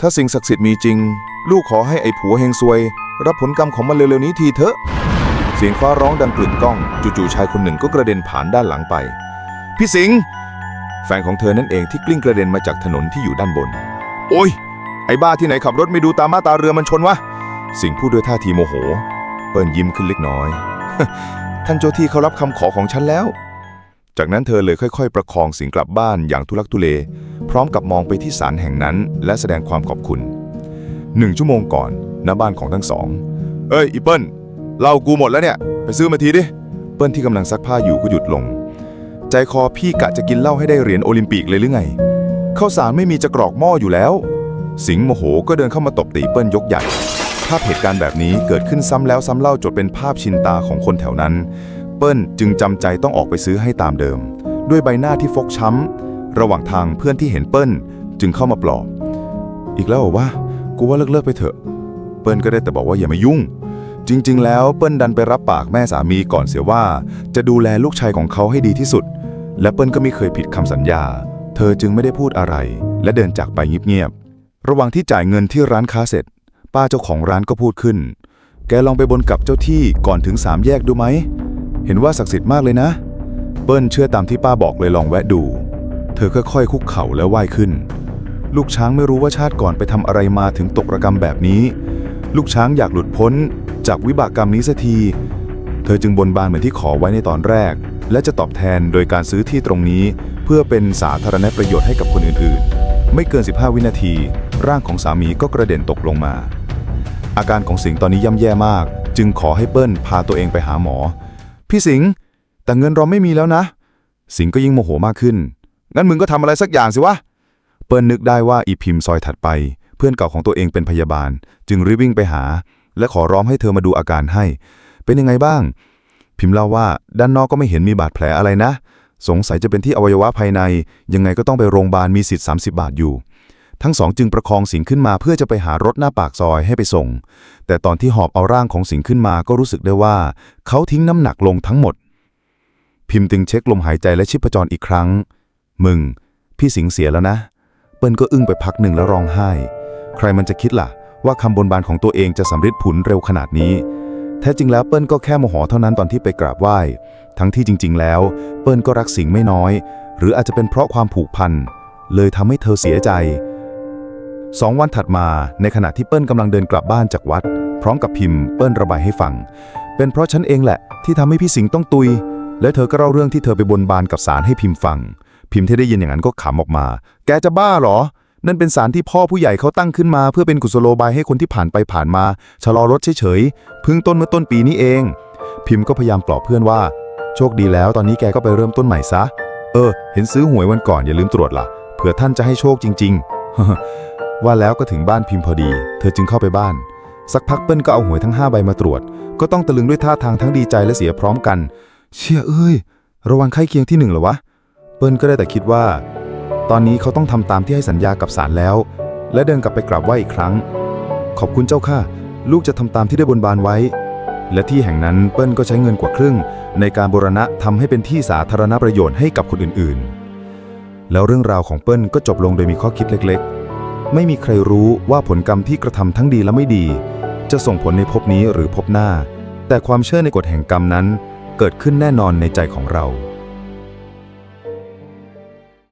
ถ้าสิ่งศักดิ์สิทธิ์มีจริง ลูกขอให้ไอ้ผัวเฮงซวย รับผลกรรมของมันเร็วๆนี้ทีเถอะ เสียงฟ้าร้องดังกลึกก้อง จู่ๆชายคนหนึ่งก็กระเด็นผ่านด้านหลังไป พี่สิงห์แฟนของเธอนั่นเองที่กลิ้งกระเด็นมาจากถนนที่อยู่ด้านบน โอ้ย ไอ้บ้าที่ไหนขับรถไม่ดูตามาตาเรือมันชนวะ สิงห์พูดด้วยท่าทีโมโห เปิ้ลยิ้มขึ้นเล็กน้อย ท่านเจ้าที่เขารับคำขอของฉันแล้ว จากนั้นเธอเลยค่อย ๆ ประคองสิงกลับบ้านอย่างทุลักทุเล พร้อมกับมองไปที่ศาลแห่งนั้นและแสดงความขอบคุณหนึ่งชั่วโมงก่อนณบ้านของทั้งสอง เอ้ยอีเปิ้ลเหล้ากูหมดแล้วเนี่ย ไปซื้อมาทีดิ เปิ้ลที่กำลังซักผ้าอยู่ก็หยุดลง ใจคอพี่กะจะกินเหล้าให้ได้เหรียญโอลิมปิกเลยหรือไงข้าวสารไม่มีจะกรอกหม้ออยู่แล้ว สิงห์โมโหก็เดินเข้ามาตบตีเปิ้ลยกใหญ่ภาพเหตุการณ์แบบนี้เกิดขึ้นซ้ำแล้วซ้ำเล่าจนเป็นภาพชินตาของคนแถวนั้น เปิ้ลจึงจำใจต้องออกไปซื้อให้ตามเดิม ด้วยใบหน้าที่ฟกช้ำ ระหว่างทางเพื่อนที่เห็นเปิ้ลจึงเข้ามาปลอบ อีกแล้วเหรอวะกูว่าเลิกเลิกไปเถอะ เปิ้ลก็ได้แต่บอกว่าอย่ามายุ่ง จริง ๆ แล้วเปิ้ลดันไปรับปากแม่สามีก่อนเสียว่า จะดูแลลูกชายของเขาให้ดีที่สุด และเปิ้ลก็ไม่เคยผิดคำสัญญา เธอจึงไม่ได้พูดอะไร และเดินจากไปเงียบๆระหว่างที่จ่ายเงินที่ร้านค้าเสร็จ ป้าเจ้าของร้านก็พูดขึ้น แกลองไปบนกับเจ้าที่ก่อนถึงสามแยกดูไหม เห็นว่าศักดิ์สิทธิ์มากเลยนะ เปิ้ลเชื่อตามที่ป้าบอกเลยลองแวะดู เธอค่อยๆคุกเข่าแล้วไหว้ขึ้น ลูกช้างไม่รู้ว่าชาติก่อนไปทำอะไรมาถึงตกระกรรมแบบนี้ ลูกช้างอยากหลุดพ้น จากวิบากกรรมนี้สักที เธอจึงบนบานเหมือนที่ขอไว้ในตอนแรก และจะตอบแทนโดยการซื้อที่ตรงนี้ เพื่อเป็นสาธารณประโยชน์ให้กับคนอื่นๆ ไม่เกิน 15 วินาที ร่างของสามีก็กระเด็นตกลงมา อาการของสิงห์ตอนนี้ย่ำแย่มาก จึงขอให้เปิ้ลพาตัวเองไปหาหมอ พี่สิงห์แต่เงินเราไม่มีแล้วนะ สิงห์ก็ยิ่งโมโหมากขึ้น งั้นมึงก็ทำอะไรสักอย่างสิวะ เปิ้ลนึกได้ว่าอีพิมพ์ซอยถัดไป เพื่อนเก่าของตัวเองเป็นพยาบาล จึงรีบวิ่งไปหา และขอร้องให้เธอมาดูอาการให้ เป็นยังไงบ้าง พิมพ์เล่าว่าด้านนอกก็ไม่เห็นมีบาดแผลอะไรนะ สงสัยจะเป็นที่อวัยวะภายใน ยังไงก็ต้องไปโรงพยาบาลมีสิทธิ์30 บาทอยู่ ทั้งสองจึงประคองสิงขึ้นมาเพื่อจะไปหารถหน้าปากซอยให้ไปส่ง แต่ตอนที่หอบเอาร่างของสิงขึ้นมาก็รู้สึกได้ว่า เขาทิ้งน้ำหนักลงทั้งหมด พิมพ์จึงเช็คลมหายใจและชีพจรอีกครั้ง มึง พี่สิงเสียแล้วนะ เปิ้ลก็อึ้งไปพักหนึ่งแล้วร้องไห้ ใครมันจะคิดล่ะ ว่าคำบนบานของตัวเองจะสำเร็จผลเร็วขนาดนี้ แท้จริงแล้วเปิ้ลก็แค่โมโหเท่านั้นตอนที่ไปกราบไหว้ ทั้งที่จริง ๆ แล้ว เปิ้ลก็รักสิงไม่น้อย หรืออาจจะเป็นเพราะความผูกพันเลยทำให้เธอเสียใจ สองวันถัดมาในขณะที่เปิ้ลกำลังเดินกลับบ้านจากวัด พร้อมกับพิมพ์เปิ้ลระบายให้ฟัง เป็นเพราะฉันเองแหละที่ทำให้พี่สิงห์ต้องตุย และเธอก็เล่าเรื่องที่เธอไปบนบานกับศาลให้พิมพ์ฟัง พิมพ์ที่ได้ยินอย่างนั้นก็ขำออกมา แกจะบ้าเหรอ นั่นเป็นศาลที่พ่อผู้ใหญ่เขาตั้งขึ้นมา เพื่อเป็นกุศโลบายให้คนที่ผ่านไปผ่านมาชะลอรถเฉยๆพิ่งต้นเมื่อต้นปีนี้เอง พิมพ์ก็พยายามปลอบเพื่อนว่า โชคดีแล้วตอนนี้แกก็ไปเริ่มต้นใหม่ซะ เออ เห็นซื้อหวยวันก่อนอย่าลืมตรวจล่ะเผื่อท่านจะให้โชคจริง ๆ ว่าแล้วก็ถึงบ้านพิมพ์พอดี เธอจึงเข้าไปบ้าน สักพักเปิ้ลก็เอาหวยทั้ง 5 ใบมาตรวจ ก็ต้องตะลึงด้วยท่าทางทั้งดีใจและเสียพร้อมกัน เชี่ยเอ้ย ระวังไข้เคียงที่หนึ่งเหรอวะ เปิ้ลก็ได้แต่คิดว่า ตอนนี้เขาต้องทำตามที่ให้สัญญากับศาลแล้ว และเดินกลับไปกราบไหว้อีกครั้ง ขอบคุณเจ้าค่ะ ลูกจะทำตามที่ได้บนบานไว้ และที่แห่งนั้นเปิ้ลก็ใช้เงินกว่าครึ่ง ในการบูรณะทำให้เป็นที่สาธารณประโยชน์ให้กับคนอื่นๆ แล้วเรื่องราวของเปิ้ลก็จบลงโดยมีข้อคิดเล็ก ๆ ไม่มีใครรู้ว่าผลกรรมที่กระทำทั้งดีและไม่ดี จะส่งผลในภพนี้หรือภพหน้า แต่ความเชื่อในกฎแห่งกรรมนั้น เกิดขึ้นแน่นอนในใจของเรา